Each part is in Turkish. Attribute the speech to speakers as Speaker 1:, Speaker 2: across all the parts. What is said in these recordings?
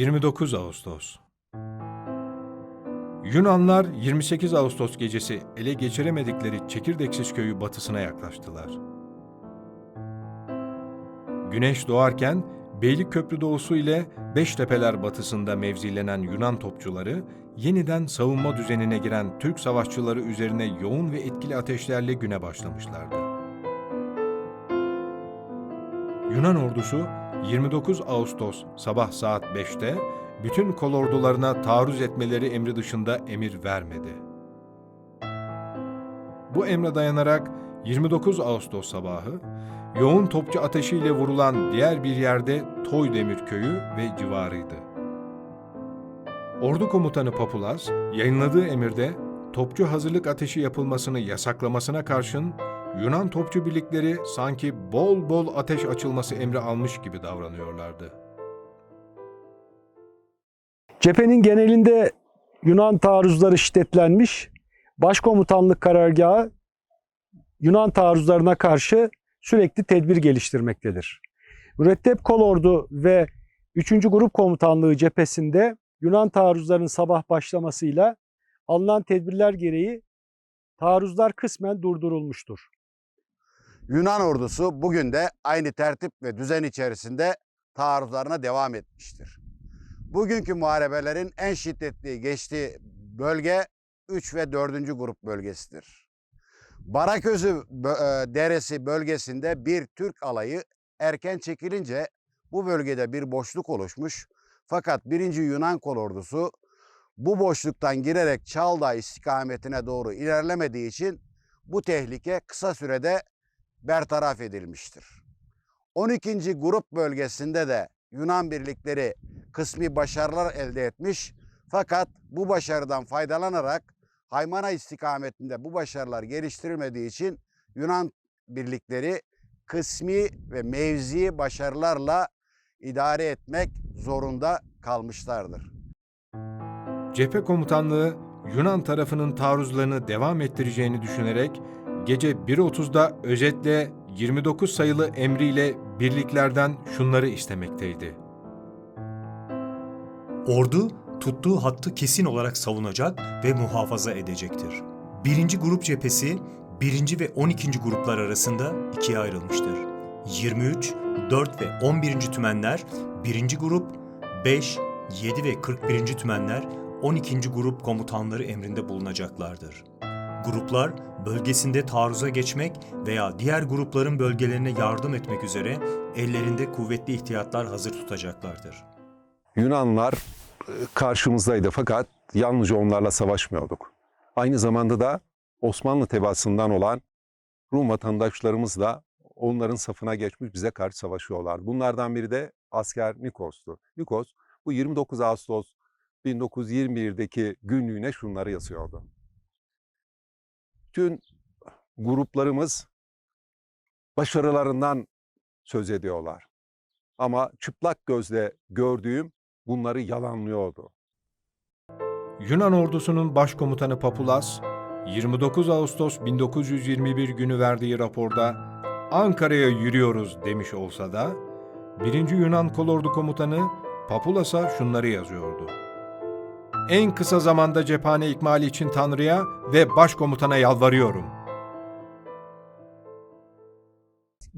Speaker 1: 29 Ağustos Yunanlar 28 Ağustos gecesi ele geçiremedikleri Çekirdeksiz köyü batısına yaklaştılar. Güneş doğarken Beylikköprü doğusu ile Beştepeler batısında mevzilenen Yunan topçuları yeniden savunma düzenine giren Türk savaşçıları üzerine yoğun ve etkili ateşlerle güne başlamışlardı. Yunan ordusu 29 Ağustos sabah saat 5'te bütün kolordularına taarruz etmeleri emri dışında emir vermedi. Bu emre dayanarak 29 Ağustos sabahı yoğun topçu ateşiyle vurulan diğer bir yerde Toydemir köyü ve civarıydı. Ordu komutanı Papulas yayınladığı emirde topçu hazırlık ateşi yapılmasını yasaklamasına karşın Yunan topçu birlikleri sanki bol bol ateş açılması emri almış gibi davranıyorlardı.
Speaker 2: Cephenin genelinde Yunan taarruzları şiddetlenmiş. Başkomutanlık karargahı Yunan taarruzlarına karşı sürekli tedbir geliştirmektedir. Mürettep Kolordu ve 3. Grup Komutanlığı cephesinde Yunan taarruzlarının sabah başlamasıyla alınan tedbirler gereği taarruzlar kısmen durdurulmuştur.
Speaker 3: Yunan ordusu bugün de aynı tertip ve düzen içerisinde taarruzlarına devam etmiştir. Bugünkü muharebelerin en şiddetli geçtiği bölge 3 ve 4. grup bölgesidir. Baraközü e, Deresi bölgesinde bir Türk alayı erken çekilince bu bölgede bir boşluk oluşmuş. Fakat 1. Yunan kolordusu bu boşluktan girerek Çaldağ istikametine doğru ilerlemediği için bu tehlike kısa sürede bertaraf edilmiştir. 12. grup bölgesinde de Yunan birlikleri kısmi başarılar elde etmiş fakat bu başarıdan faydalanarak Haymana istikametinde bu başarılar geliştirilmediği için Yunan birlikleri kısmi ve mevzi başarılarla idare etmek zorunda kalmışlardır.
Speaker 1: Cephe komutanlığı Yunan tarafının taarruzlarını devam ettireceğini düşünerek gece 1.30'da özetle 29 sayılı emriyle birliklerden şunları istemekteydi.
Speaker 4: Ordu tuttuğu hattı kesin olarak savunacak ve muhafaza edecektir. Birinci grup cephesi 1. ve 12. gruplar arasında ikiye ayrılmıştır. 23, 4 ve 11. tümenler 1. grup, 5, 7 ve 41. tümenler 12. grup komutanları emrinde bulunacaklardır. Gruplar bölgesinde taarruza geçmek veya diğer grupların bölgelerine yardım etmek üzere ellerinde kuvvetli ihtiyatlar hazır tutacaklardır.
Speaker 5: Yunanlar e, karşımızdaydı fakat yalnızca onlarla savaşmıyorduk. Aynı zamanda da Osmanlı tebaasından olan Rum vatandaşlarımız da onların safına geçmiş bize karşı savaşıyorlar. Bunlardan biri de asker Nikos'tu. Nikos bu 29 Ağustos 1921'deki günlüğüne şunları yazıyordu. Tüm gruplarımız başarılarından söz ediyorlar. Ama çıplak gözle gördüğüm bunları yalanlıyordu.
Speaker 1: Yunan ordusunun başkomutanı Papulas, 29 Ağustos 1921 günü verdiği raporda Ankara'ya yürüyoruz demiş olsa da, 1. Yunan kolordu komutanı Papulas'a şunları yazıyordu. En kısa zamanda cephane ikmali için Tanrı'ya ve başkomutana yalvarıyorum.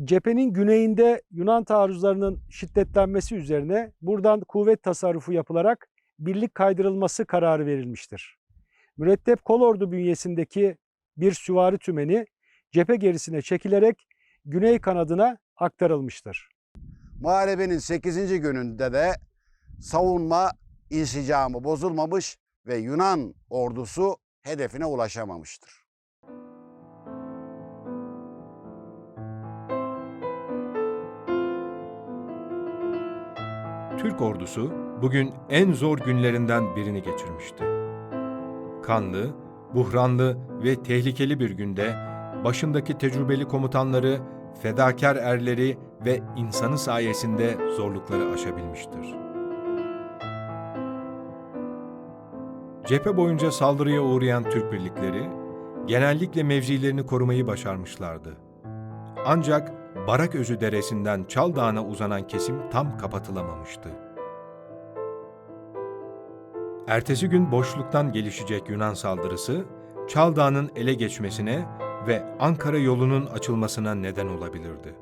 Speaker 2: Cephenin güneyinde Yunan taarruzlarının şiddetlenmesi üzerine buradan kuvvet tasarrufu yapılarak birlik kaydırılması kararı verilmiştir. Mürettep kolordu bünyesindeki bir süvari tümeni cephe gerisine çekilerek güney kanadına aktarılmıştır.
Speaker 3: Muharebenin 8. gününde de savunma insicamı bozulmamış ve Yunan ordusu hedefine ulaşamamıştır.
Speaker 1: Türk ordusu bugün en zor günlerinden birini geçirmişti. Kanlı, buhranlı ve tehlikeli bir günde başındaki tecrübeli komutanları, fedakar erleri ve insanı sayesinde zorlukları aşabilmiştir. Cephe boyunca saldırıya uğrayan Türk birlikleri genellikle mevzilerini korumayı başarmışlardı. Ancak Baraközü Deresi'nden Çal Dağı'na uzanan kesim tam kapatılamamıştı. Ertesi gün boşluktan gelişecek Yunan saldırısı, Çaldağ'ın ele geçmesine ve Ankara yolunun açılmasına neden olabilirdi.